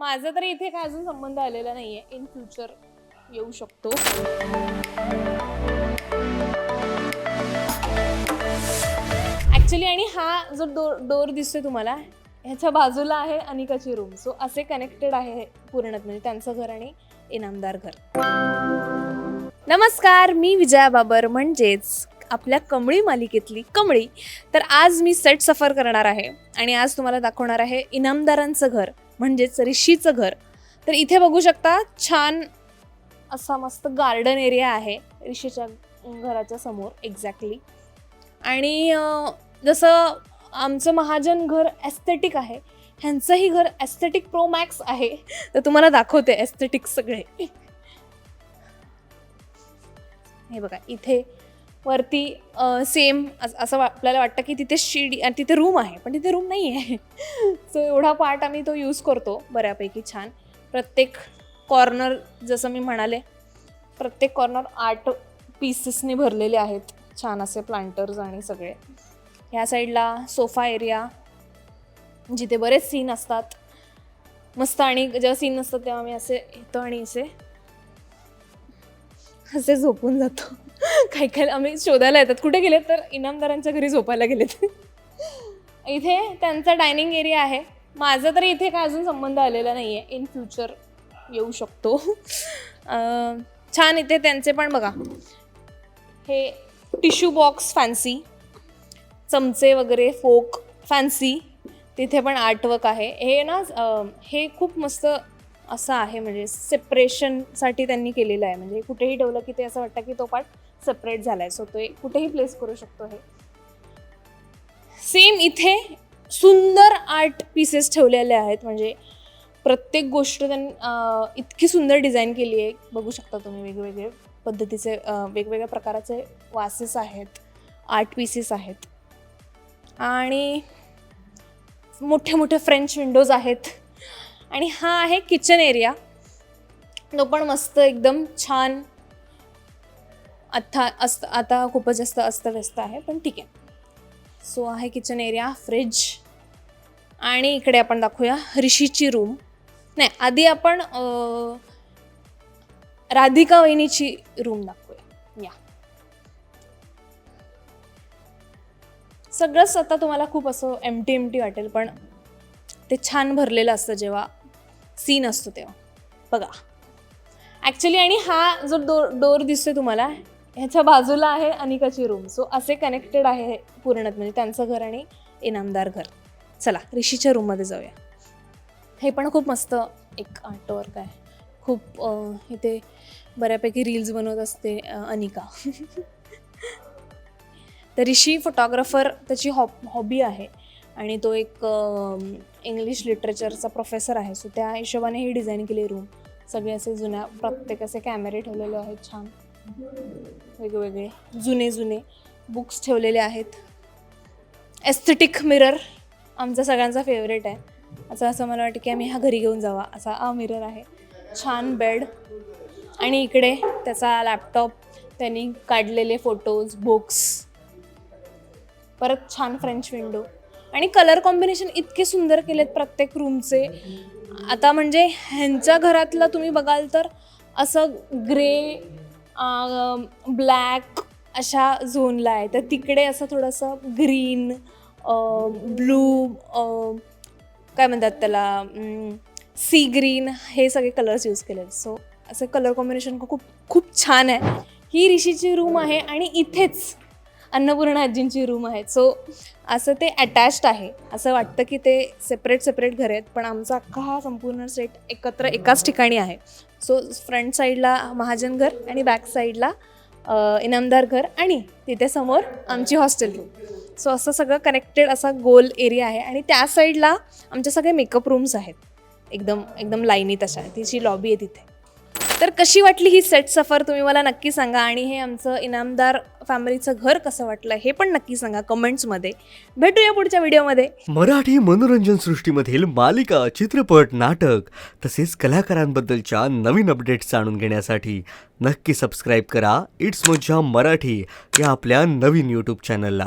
माझा तरी इथे काय अजून संबंध आलेला नाही आहे इन फ्युचर येऊ शकतो. ऍक्च्युली आणि हा जो डोर डोर दिसतोय तुम्हाला ह्याच्या बाजूला आहे अनिकाची रूम सो असे कनेक्टेड आहे पूर्णत म्हणजे त्यांचं घर आणि इनामदार घर. नमस्कार मी विजया बाबर म्हणजेच आपल्या कमळी मालिकेतली कमळी. तर आज मी सेट सफर करणार आहे आणि आज तुम्हाला दाखवणार आहे इनामदारांचं घर. म्हणजेच ऋषीचं घर तर इथे बघू शकता छान असा मस्त गार्डन एरिया आहे ऋषीच्या घराच्या समोर एक्झॅक्टली आणि जसं आमचं महाजन घर ॲस्थेटिक आहे ह्यांचंही घर ॲस्थेटिक प्रो मॅक्स आहे. तर तुम्हाला दाखवते ॲस्थेटिक सगळे. हे बघा इथे वरती सेम असं वा- आपल्याला वाटतं की तिथे शिडी आणि तिथे रूम आहे पण तिथे रूम नाही आहे सो एवढा पार्ट आम्ही तो यूज करतो बऱ्यापैकी छान. प्रत्येक कॉर्नर जसं मी म्हणाले प्रत्येक कॉर्नर आर्ट पीसेसने भरलेले आहेत. छान असे प्लांटर्स आणि सगळे. ह्या साईडला सोफा एरिया जिथे बरेच सीन असतात. मस्त आणि जेव्हा सीन नसतात तेव्हा आम्ही असे येतो आणि असे असे झोपून जातो. काही काही आम्ही शोधायला येतात. कुठे गेलेत तर इनामदारांच्या घरी झोपायला गेलेत. इथे त्यांचा डायनिंग एरिया आहे. माझा तरी इथे काय अजून संबंध आलेला नाही आहे इन फ्युचर येऊ शकतो. छान इथे त्यांचे पण बघा. हे टिश्यू बॉक्स फॅन्सी चमचे वगैरे फोक फॅन्सी तिथे पण आर्टवर्क आहे. हे ना हे खूप मस्त असं आहे म्हणजे सेपरेशनसाठी त्यांनी केलेलं आहे. म्हणजे कुठेही ठेवलं की ते असं वाटतं की तो पार्ट सेपरेट झाला आहे सो तो एक कुठेही प्लेस करू शकतो हे. सेम इथे सुंदर आर्ट पीसेस ठेवलेले आहेत. म्हणजे प्रत्येक गोष्ट त्यांनी इतकी सुंदर डिझाईन केली आहे. बघू शकता तुम्ही वेगवेगळे पद्धतीचे वेगवेगळ्या प्रकाराचे वासेस आहेत आर्ट पीसेस आहेत. आणि मोठे मोठे फ्रेंच विंडोज आहेत. आणि हा आहे किचन एरिया तो पण मस्त एकदम छान. आत्ता अस्त आता खूपच जास्त अस्तव्यस्त आहे पण ठीक आहे. सो आहे किचन एरिया फ्रीज आणि इकडे आपण दाखवूया ऋषीची रूम नाही आधी आपण राधिका वहिनीची रूम दाखवूया. या. सगळंच आता तुम्हाला खूप असं एमटी एमटी वाटेल पण ते छान भरलेलं असतं जेव्हा सीन असतो तेव्हा. बघा. ॲक्च्युली आणि हा जो डोर डोर दिसतोय तुम्हाला ह्याच्या बाजूला आहे अनिकाची रूम सो असे कनेक्टेड आहे पूर्णत म्हणजे त्यांचं घर आणि इनामदार घर. चला ऋषीच्या रूममध्ये जाऊया. हे पण खूप मस्त एक आर्टवर्क आहे. खूप इथे बऱ्यापैकी रील्स बनवत असते अनिका. तर ऋषी फोटोग्राफर त्याची हॉब हॉबी आहे. आणि तो एक इंग्लिश लिटरेचरचा प्रोफेसर आहे. सो त्या हिशोबाने ही डिझाईन केली रूम सगळे असे जुन्या प्रत्येक असे कॅमेरे ठेवलेले आहेत छान. वेगवेगळे जुने जुने बुक्स ठेवलेले आहेत. एस्थेटिक मिरर आमचा सगळ्यांचा फेवरेट आहे. असं असं मला वाटतं की आम्ही हा घरी घेऊन जावा. असा हा मिरर आहे. छान बेड आणि इकडे त्याचा लॅपटॉप त्यांनी काढलेले फोटोज बुक्स परत छान फ्रेंच विंडो आणि कलर कॉम्बिनेशन इतके सुंदर केलेत प्रत्येक रूमचे आता म्हणजे ह्यांच्या घरातलं तुम्ही बघाल तर असं ग्रे ब्लॅक अशा झोनला आहे. तर तिकडे असं थोडंसं ग्रीन ब्लू काय म्हणतात त्याला सी ग्रीन हे सगळे कलर्स यूज केले सो असं कलर कॉम्बिनेशन खूप खूप छान आहे. ही ऋषीची रूम आहे आणि इथेच अन्नपूर्णा आजींची रूम आहे. सो असं ते अटॅच्ड आहे. असं वाटतं की ते सेपरेट सेपरेट घर आहेत पण आमचा अख्खा हा संपूर्ण सेट एकत्र एकाच ठिकाणी आहे. सो फ्रंट साईडला महाजन घर आणि बॅक साईडला इनामदार घर आणि तिथे समोर आमची हॉस्टेल रूम सो असं सगळं कनेक्टेड असा गोल एरिया आहे आणि त्या साईडला आमचे सगळे मेकअप रूम्स आहेत. एकदम एकदम लाईनीत अशा तिची लॉबी आहे तिथे. तर कशी वाटली ही सेट सफर? तुम्ही मला नक्की सांगा. आणि हे आमचं इनामदार फॅमिलीचं घर कसं वाटलं हे पण नक्की सांगा कमेंट्समध्ये भेटूया पुढच्या व्हिडिओमध्ये मराठी मनोरंजन सृष्टीमधील मालिका चित्रपट नाटक तसेच कलाकारांबद्दलच्या नवीन अपडेट्स जाणून घेण्यासाठी नक्की सबस्क्राईब करा. इट्स मज्जा मराठी या आपल्या नवीन यूट्यूब चॅनलला